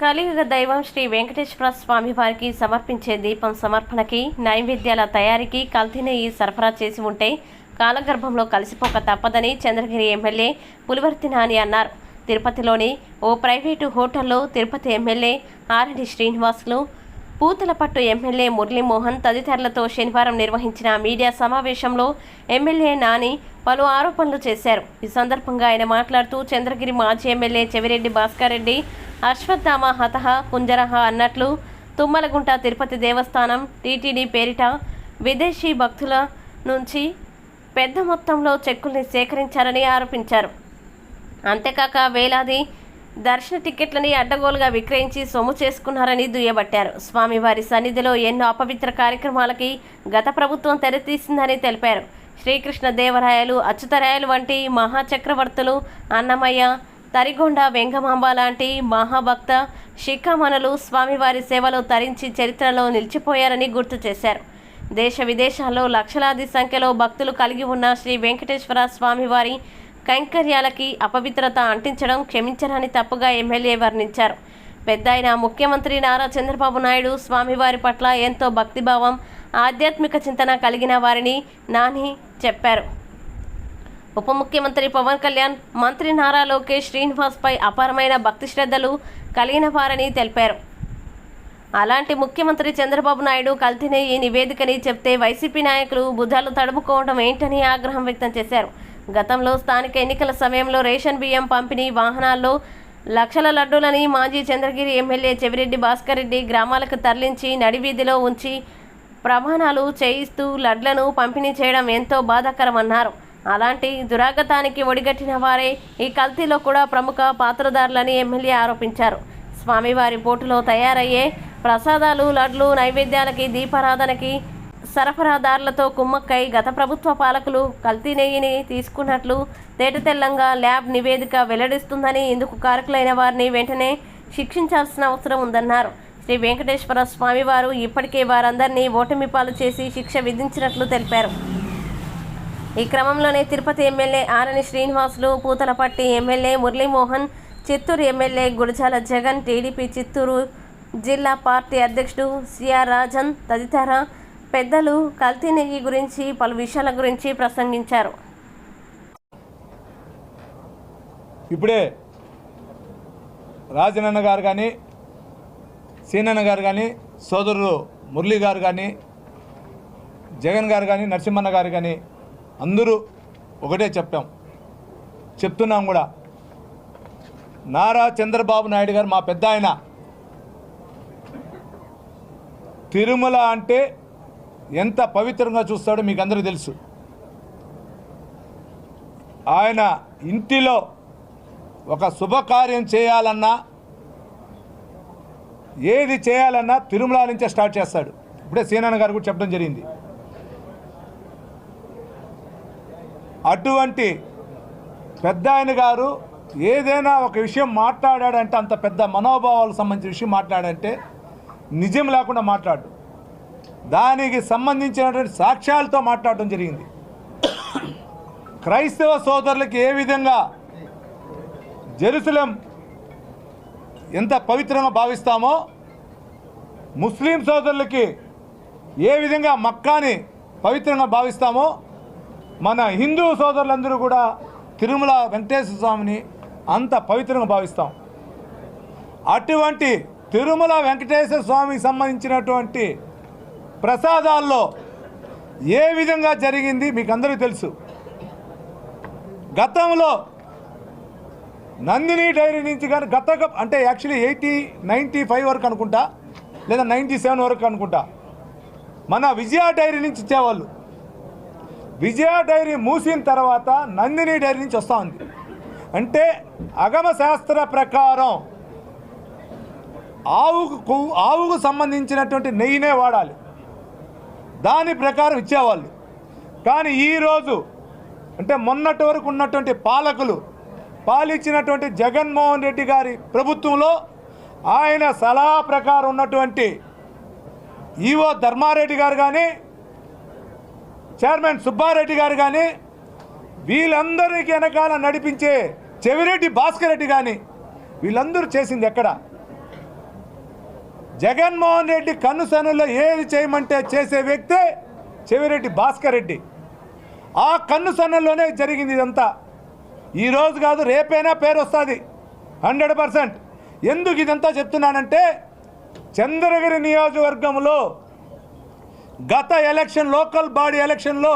కలియుగ దైవం శ్రీ వెంకటేశ్వర స్వామి వారికి సమర్పించే దీపం సమర్పణకి నైవేద్యాల తయారీకి కల్తీ నెయ్యి సరఫరా చేసి ఉంటే కాలగర్భంలో కలిసిపోక తప్పదని చంద్రగిరి ఎమ్మెల్యే పులివర్తి నాని అన్నారు. తిరుపతిలోని ఓ ప్రైవేటు హోటల్లో తిరుపతి ఎమ్మెల్యే ఆర్ఎడి శ్రీనివాసులు పూతలపట్టు ఎమ్మెల్యే మురళీమోహన్ తదితరులతో శనివారం నిర్వహించిన మీడియా సమావేశంలో ఎమ్మెల్యే నాని పలు ఆరోపణలు చేశారు. ఈ సందర్భంగా ఆయన మాట్లాడుతూ చంద్రగిరి మాజీ ఎమ్మెల్యే చెవిరెడ్డి భాస్కర్ రెడ్డి అశ్వత్థామ హతహ కుంజరహ అన్నట్లు తుమ్మలగుంట తిరుపతి దేవస్థానం టీటీడీ పేరిట విదేశీ భక్తుల నుంచి పెద్ద మొత్తంలో చెక్కుల్ని సేకరించారని ఆరోపించారు. అంతేకాక వేలాది దర్శన టికెట్లని అడ్డగోలుగా విక్రయించి సొమ్ము చేసుకున్నారని దుయ్యబట్టారు. స్వామివారి సన్నిధిలో ఎన్నో అపవిత్ర కార్యక్రమాలకి గత ప్రభుత్వం తెరతీసిందని తెలిపారు. శ్రీకృష్ణ దేవరాయలు అచ్యుతరాయలు వంటి మహాచక్రవర్తులు అన్నమయ్య తరిగొండ వెంగమాంబ లాంటి మహాభక్త శిఖామణులు స్వామివారి సేవలో తరించి చరిత్రలో నిలిచిపోయారని గుర్తు చేశారు. దేశ విదేశాల్లో లక్షలాది సంఖ్యలో భక్తులు కలిగి ఉన్న శ్రీ వెంకటేశ్వర స్వామివారి కైంకర్యాలకి అపవిత్రత అంటించడం క్షమించరాని తప్పుగా ఎమ్మెల్యే వర్ణించారు. పెద్ద ఆయన ముఖ్యమంత్రి నారా చంద్రబాబు నాయుడు స్వామివారి పట్ల ఎంతో భక్తిభావం ఆధ్యాత్మిక చింతన కలిగిన వారిని నాని చెప్పారు. ఉప ముఖ్యమంత్రి పవన్ కళ్యాణ్ మంత్రి నారా లోకేష్ శ్రీనివాస్పై అపారమైన భక్తి శ్రద్ధలు కలిగిన వారని తెలిపారు. అలాంటి ముఖ్యమంత్రి చంద్రబాబు నాయుడు కల్తీనే ఈ నివేదికని చెప్తే వైసీపీ నాయకులు బుధాలు తడుపుకోవడం ఏంటని ఆగ్రహం వ్యక్తం చేశారు. గతంలో స్థానిక ఎన్నికల సమయంలో రేషన్ బియ్యం పంపిణీ వాహనాల్లో లక్షల లడ్డూలని మాజీ చంద్రగిరి ఎమ్మెల్యే చెవిరెడ్డి భాస్కర్ రెడ్డి గ్రామాలకు తరలించి నడివీధిలో ఉంచి ప్రమాణాలు చేయిస్తూ లడ్లను పంపిణీ చేయడం ఎంతో బాధాకరమన్నారు. అలాంటి దురాగతానికి ఒడిగట్టిన వారే ఈ కల్తీలో కూడా ప్రముఖ పాత్రదారులని ఎమ్మెల్యే ఆరోపించారు. స్వామివారి పోటులో తయారయ్యే ప్రసాదాలు లడ్లు నైవేద్యాలకి దీపారాధనకి సరఫరాదారులతో కుమ్మక్కై గత ప్రభుత్వ పాలకులు కల్తీ నెయ్యిని తీసుకున్నట్లు తేటతెల్లంగా ల్యాబ్ నివేదిక వెల్లడిస్తుందని ఇందుకు కారకులైన వారిని వెంటనే శిక్షించాల్సిన అవసరం ఉందన్నారు. శ్రీ వెంకటేశ్వర స్వామివారు ఇప్పటికే వారందరినీ ఓటమి పాలు చేసి శిక్ష విధించినట్లు తెలిపారు. ఈ క్రమంలోనే Tirupati MLA Arani Srinivasulu Puthalapattu MLA Muralimohan Chittoor MLA Gurajala Jagan TDP Chittoor జిల్లా పార్టీ అధ్యక్షుడు సిఆర్ రాజన్ తదితర పెద్దలు కల్తీ గురించి పలు విషయాల గురించి ప్రసంగించారు. ఇప్పుడే రాజనన్న గారు కానీ సీనన్న గారు కానీ సోదరుడు మురళీ గారు కానీ జగన్ గారు కానీ నరసింహన్న గారు కానీ అందరూ ఒకటే చెప్పాం. చెప్తున్నాం కూడా. నారా చంద్రబాబు నాయుడు గారు మా పెద్ద ఆయన. తిరుమల అంటే ఎంత పవిత్రంగా చూస్తాడో మీకు అందరూ తెలుసు. ఆయన ఇంటిలో ఒక శుభకార్యం చేయాలన్నా ఏది చేయాలన్నా తిరుమల నుంచే స్టార్ట్ చేస్తాడు. ఇప్పుడే సీనన్న గారు కూడా చెప్పడం జరిగింది. అటువంటి పెద్ద ఆయన గారు ఏదైనా ఒక విషయం మాట్లాడాడంటే అంత పెద్ద మనోభావాలకు సంబంధించిన విషయం మాట్లాడంటే నిజం లేకుండా మాట్లాడు. దానికి సంబంధించినటువంటి సాక్ష్యాలతో మాట్లాడడం జరిగింది. క్రైస్తవ సోదరులకి ఏ విధంగా జెరూసలేం ఎంత పవిత్రంగా భావిస్తామో ముస్లిం సోదరులకి ఏ విధంగా మక్కాని పవిత్రంగా భావిస్తామో మన హిందూ సోదరులందరూ కూడా తిరుమల వెంకటేశ్వర స్వామిని అంత పవిత్రంగా భావిస్తాం. అటువంటి తిరుమల వెంకటేశ్వర స్వామికి సంబంధించినటువంటి ప్రసాదాల్లో ఏ విధంగా జరిగింది మీకు అందరికీ తెలుసు. గతంలో నందిని డైరీ నుంచి కానీ గత అంటే యాక్చువల్లీ ఎయిటీ నైంటీ ఫైవ్ వరకు అనుకుంటా లేదా నైంటీ సెవెన్ వరకు అనుకుంటా. మన విజయ డైరీ నుంచి ఇచ్చేవాళ్ళు. విజయ డైరీ మూసిన తర్వాత నందిని డైరీ నుంచి వస్తూ ఉంది. అంటే అగమ శాస్త్ర ప్రకారం ఆవుకు కొవ్వు- ఆవుకు సంబంధించినటువంటి నెయ్యినే వాడాలి. దాని ప్రకారం ఇచ్చేవాళ్ళు. కానీ ఈరోజు అంటే మొన్నటి వరకు ఉన్నటువంటి పాలకులు పాలిచ్చినటువంటి జగన్మోహన్ రెడ్డి గారి ప్రభుత్వంలో ఆయన సలహా ప్రకారం ఉన్నటువంటి ఈవో ధర్మారెడ్డి గారు కానీ చైర్మన్ సుబ్బారెడ్డి గారు కానీ వీళ్ళందరికీ వెనకాల నడిపించే చెవిరెడ్డి భాస్కర్ రెడ్డి కానీ వీళ్ళందరూ చేసింది ఎక్కడ? జగన్మోహన్ రెడ్డి కన్నుసనుల్లో ఏది చేయమంటే చేసే వ్యక్తే చెవిరెడ్డి భాస్కర్ రెడ్డి. ఆ కన్నుసన్నల్లోనే జరిగింది ఇదంతా. ఈరోజు కాదు రేపైనా పేరు వస్తుంది. Hundred percent. ఎందుకు ఇదంతా చెప్తున్నానంటే చంద్రగిరి నియోజకవర్గంలో గత ఎలక్షన్ లోకల్ బాడీ ఎలక్షన్లో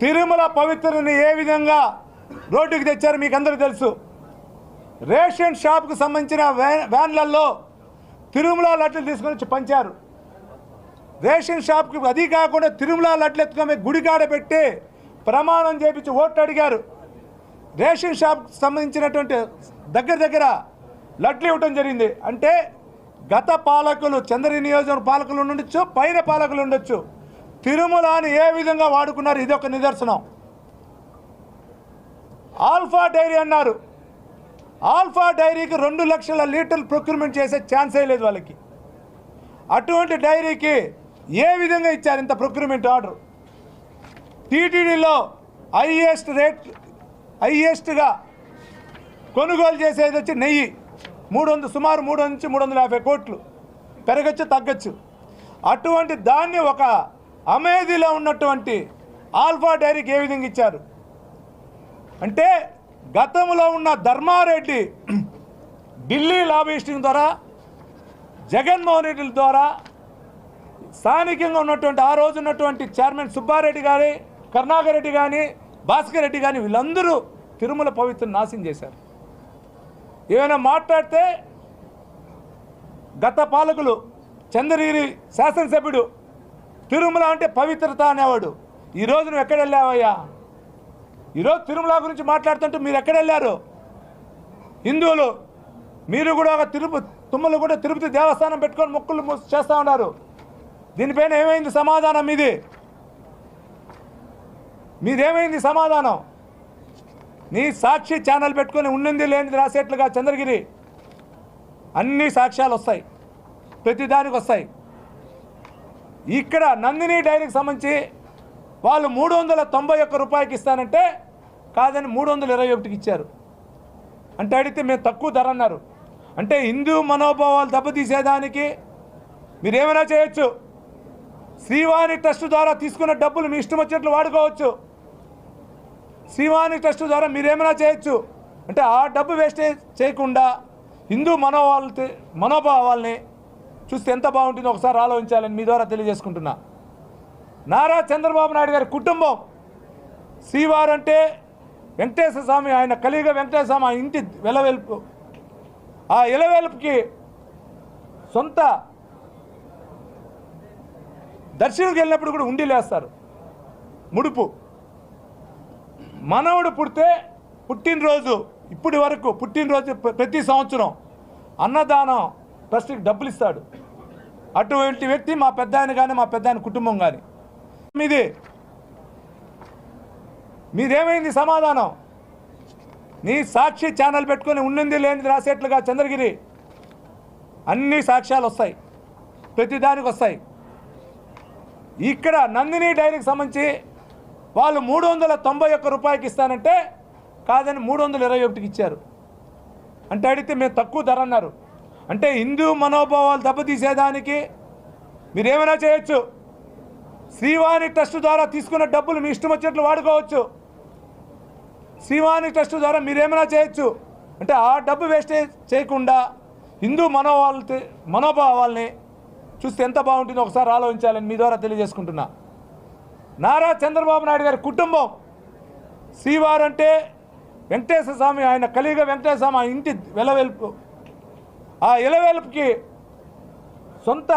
తిరుమల పవిత్రని ఏ విధంగా రోడ్డుకి తెచ్చారో మీకు అందరూ తెలుసు. రేషన్ షాప్కు సంబంధించిన వ్యాన్ వ్యాన్లలో తిరుమల లడ్లు తీసుకొని వచ్చి పంచారు. రేషన్ షాప్కి అది కాకుండా తిరుమల లడ్లు ఎత్తుకొని గుడికాడ పెట్టి ప్రమాణం చేపించి ఓట్లు అడిగారు. రేషన్ షాప్కి సంబంధించినటువంటి దగ్గర దగ్గర లడ్లు ఇవ్వటం జరిగింది. అంటే గత పాలకులు చంద్ర నియోజకవర్గ పాలకులు ఉండొచ్చు పైన పాలకులు ఉండొచ్చు. తిరుమలని ఏ విధంగా వాడుకున్నారు? ఇది ఒక నిదర్శనం. ఆల్ఫా డైరీ అన్నారు. ఆల్ఫా డైరీకి రెండు లక్షల లీటర్లు ప్రొక్యూర్మెంట్ చేసే ఛాన్సే లేదు వాళ్ళకి. అటువంటి డైరీకి ఏ విధంగా ఇచ్చారు ఇంత ప్రొక్యూర్మెంట్ ఆర్డర్? టీటీడీలో హైయెస్ట్ రేట్ హైయెస్ట్గా కొనుగోలు చేసేది వచ్చి నెయ్యి. మూడు వందల సుమారు మూడు నుంచి మూడు వందల యాభై కోట్లు. పెరగచ్చు తగ్గచ్చు. అటువంటి దాన్ని ఒక అమేధిలో ఉన్నటువంటి ఆల్ఫా డైరీకి ఏ విధంగా ఇచ్చారు? అంటే గతంలో ఉన్న ధర్మారెడ్డి ఢిల్లీ లాబిస్టింగ్ ద్వారా జగన్మోహన్ రెడ్డి ద్వారా స్థానికంగా ఉన్నటువంటి ఆ రోజు ఉన్నటువంటి చైర్మన్ సుబ్బారెడ్డి గారి కరుణాకర్ రెడ్డి కానీ భాస్కర్ రెడ్డి కానీ వీళ్ళందరూ తిరుమల పవిత్రం నాశనం చేశారు. ఏమైనా మాట్లాడితే గత పాలకులు చంద్రగిరి శాసనసభ్యుడు తిరుమల అంటే పవిత్రత అనేవాడు. ఈరోజు నువ్వు ఎక్కడ వెళ్ళావయ్యా? ఈరోజు తిరుమల గురించి మాట్లాడుతుంటే మీరు ఎక్కడ వెళ్ళారు? హిందువులు మీరు కూడా ఒక తిరుపతి తుమ్మలు కూడా తిరుపతి దేవస్థానం పెట్టుకొని మొక్కులు చేస్తూ ఉన్నారు. దీనిపైన ఏమైంది సమాధానం మీది? మీదేమైంది సమాధానం? నీ సాక్షి ఛానల్ పెట్టుకొని ఉన్నింది లేనిది రాసేట్లుగా చంద్రగిరి. అన్ని సాక్ష్యాలు వస్తాయి. ప్రతిదానికి వస్తాయి. ఇక్కడ నందిని డైరీకి సంబంధించి వాళ్ళు మూడు వందల తొంభై ఒక్క రూపాయికి ఇస్తానంటే కాదని మూడు వందల ఇరవై ఒకటికి ఇచ్చారు. అంటే అడిగితే మేము తక్కువ ధర అన్నారు. అంటే హిందూ మనోభావాలు దెబ్బతీసేదానికి మీరేమైనా చేయొచ్చు. శ్రీవాణి ట్రస్ట్ ద్వారా తీసుకున్న డబ్బులు మీ ఇష్టం వచ్చినట్లు వాడుకోవచ్చు. శ్రీవాణి ట్రస్ట్ ద్వారా మీరేమైనా చేయొచ్చు. అంటే ఆ డబ్బు వేస్టేజ్ చేయకుండా హిందూ మనోభావాల మనోభావాల్ని చూస్తే ఎంత బాగుంటుందో ఒకసారి ఆలోచించాలని మీ ద్వారా తెలియజేసుకుంటున్నా. నారా చంద్రబాబు నాయుడు గారి కుటుంబం. శ్రీవారు అంటే వెంకటేశ్వర స్వామి ఆయన కలిగ వెంకటేశ్వర స్వామి ఆ ఇంటి వెలవెల్పు. ఆ ఇలవెల్పుకి సొంత దర్శనంకి వెళ్ళినప్పుడు కూడా ఉండి లేస్తారు. ముడుపు. మనవడు పుడితే పుట్టినరోజు ఇప్పటి వరకు పుట్టినరోజు ప్రతి సంవత్సరం అన్నదానం ట్రస్ట్కి డబ్బులు ఇస్తాడు. అటువంటి వ్యక్తి మా పెద్ద ఆయన కానీ మా పెద్ద ఆయన కుటుంబం కానీ మీది మీదేమైంది సమాధానం? నీ సాక్షి ఛానల్ పెట్టుకొని ఉండింది లేనిది రాసేట్లుగా చంద్రగిరి. అన్ని సాక్ష్యాలు వస్తాయి. ప్రతిదానికి వస్తాయి. ఇక్కడ నందిని డైరీకి సంబంధించి వాళ్ళు మూడు వందల తొంభై ఒక్క రూపాయకి ఇస్తానంటే కాదని మూడు వందల ఇరవై ఒకటికి ఇచ్చారు. అంటే అడిగితే మేము తక్కువ ధర అన్నారు. అంటే హిందూ మనోభావాలు దెబ్బతీసేదానికి మీరేమైనా చేయొచ్చు. శ్రీవాణి ట్రస్ట్ ద్వారా తీసుకున్న డబ్బులు మీ ఇష్టం వచ్చినట్లు వాడుకోవచ్చు. శ్రీవాణి ట్రస్ట్ ద్వారా మీరేమైనా చేయొచ్చు. అంటే ఆ డబ్బు వేస్టేజ్ చేయకుండా హిందూ మనోభావాలు మనోభావాల్ని చూస్తే ఎంత బాగుంటుందో ఒకసారి ఆలోచించాలని మీ ద్వారా తెలియజేసుకుంటున్నా. నారా చంద్రబాబు నాయుడు గారి కుటుంబం. శ్రీవారు అంటే వెంకటేశ్వర స్వామి ఆయన కలిగ వెంకటేశ్వర స్వామి ఆయన ఇంటి వెలవెల్పు. ఆ ఇలవెల్పుకి సొంత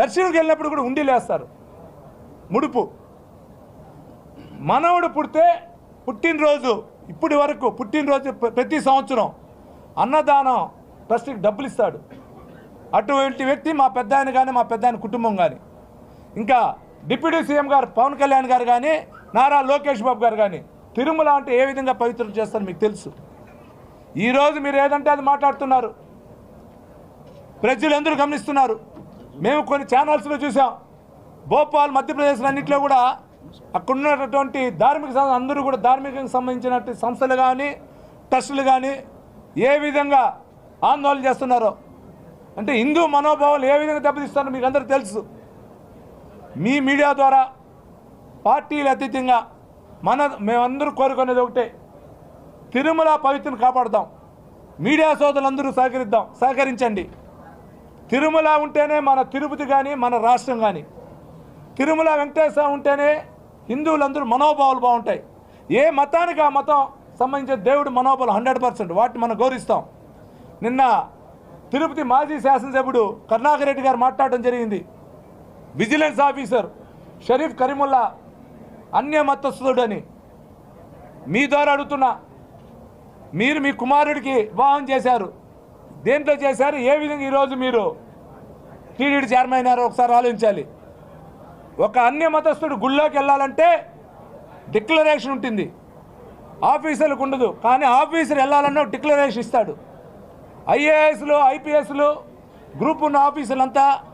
దర్శనంకి వెళ్ళినప్పుడు కూడా ఉండి లేస్తారు. ముడుపు. మనవడు పుడితే పుట్టినరోజు ఇప్పటి వరకు పుట్టినరోజు ప్రతి సంవత్సరం అన్నదానం ట్రస్ట్కి డబ్బులు ఇస్తాడు అటువంటి వ్యక్తి మా పెద్ద ఆయన కానీ మా పెద్ద ఆయన కుటుంబం కానీ ఇంకా డిప్యూటీ సీఎం గారు పవన్ కళ్యాణ్ గారు కానీ నారా లోకేష్ బాబు గారు కానీ తిరుమల అంటే ఏ విధంగా పవిత్రం చేస్తారో మీకు తెలుసు. ఈరోజు మీరు ఏదంటే అది మాట్లాడుతున్నారు. ప్రజలందరూ గమనిస్తున్నారు. మేము కొన్ని ఛానల్స్లో చూసాం. భోపాల్ మధ్యప్రదేశ్ అన్నింటిలో కూడా అక్కడ ఉన్నటువంటి ధార్మిక అందరూ కూడా ధార్మికంగా సంబంధించినటువంటి సంస్థలు కానీ ట్రస్టులు కానీ ఏ విధంగా ఆందోళన చేస్తున్నారో. అంటే హిందూ మనోభావాలు ఏ విధంగా దెబ్బతిస్తారో మీకు అందరూ తెలుసు. మీ మీడియా ద్వారా పార్టీలు అతీతంగా మన మేమందరూ కోరుకునేది ఒకటే తిరుమల పవిత్రను కాపాడుదాం. మీడియా సోదరులందరూ సహకరిద్దాం సహకరించండి. తిరుమల ఉంటేనే మన తిరుపతి కానీ మన రాష్ట్రం కానీ తిరుమల వెంకటేశ్వర ఉంటేనే హిందువులందరూ మనోభావాలు బాగుంటాయి. ఏ మతానికి ఆ మతం సంబంధించిన దేవుడు మనోభావాలు హండ్రెడ్ పర్సెంట్ వాటిని మనం గౌరవిస్తాం. నిన్న తిరుపతి మాజీ శాసనసభ్యుడు కరుణాకర్ రెడ్డి గారు మాట్లాడడం జరిగింది. విజిలెన్స్ ఆఫీసర్ షరీఫ్ కరీముల్లా అన్య మతస్థుడని మీ ద్వారా అడుగుతున్నా. మీరు మీ కుమారుడికి వివాహం చేశారు. దేంట్లో చేశారు? ఏ విధంగా ఈరోజు మీరు టీడీడీ చైర్మన్ అయినారో ఒకసారి ఆలోచించాలి. ఒక అన్య మతస్థుడు గుళ్ళోకి వెళ్ళాలంటే డిక్లరేషన్ ఉంటుంది. ఆఫీసర్లకు ఉండదు. కానీ ఆఫీసర్ వెళ్ళాలన్నా డిక్లరేషన్ ఇస్తాడు. ఐఏఎస్లు ఐపీఎస్లు గ్రూప్ ఉన్న ఆఫీసులంతా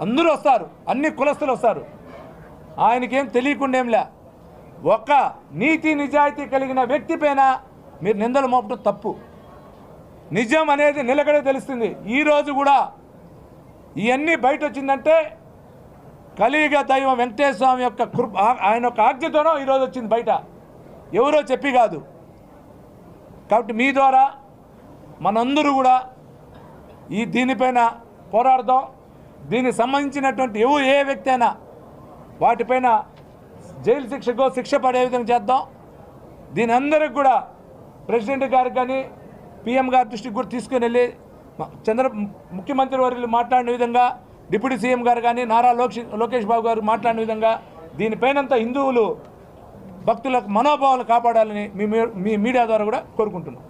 అందరూ వస్తారు అన్ని కులస్తులు వస్తారు. ఆయనకేం తెలియకుండా ఏంలే ఒక నీతి నిజాయితీ కలిగిన వ్యక్తి పైన మీరు నిందలు మోపడం తప్పు. నిజం అనేది నిలకడే తెలుస్తుంది. ఈరోజు కూడా ఇవన్నీ బయట వచ్చిందంటే కలియుగ దైవం వెంకటేశ్వర స్వామి యొక్క కృప ఆయన యొక్క ఆజ్ఞతోనో ఈరోజు వచ్చింది బయట. ఎవరో చెప్పి కాదు. కాబట్టి మీ ద్వారా మనందరూ కూడా ఈ దీనిపైన పోరాడదాం. దీనికి సంబంధించినటువంటి ఎవరు ఏ వ్యక్తి అయినా వాటిపైన జైలు శిక్షకో శిక్ష పడే విధంగా చేద్దాం. దీని అందరికి కూడా ప్రెసిడెంట్ గారికి కానీ పిఎం గారి దృష్టికి కూడా తీసుకుని వెళ్ళి చంద్ర ముఖ్యమంత్రి వర్యులు మాట్లాడిన విధంగా డిప్యూటీ సీఎం గారు కానీ నారా లోకేష్ లోకేష్ బాబు గారు మాట్లాడిన విధంగా దీనిపైనంతా హిందువులు భక్తులకు మనోభావాలు కాపాడాలని మీ మీ మీడియా ద్వారా కూడా కోరుకుంటున్నాం.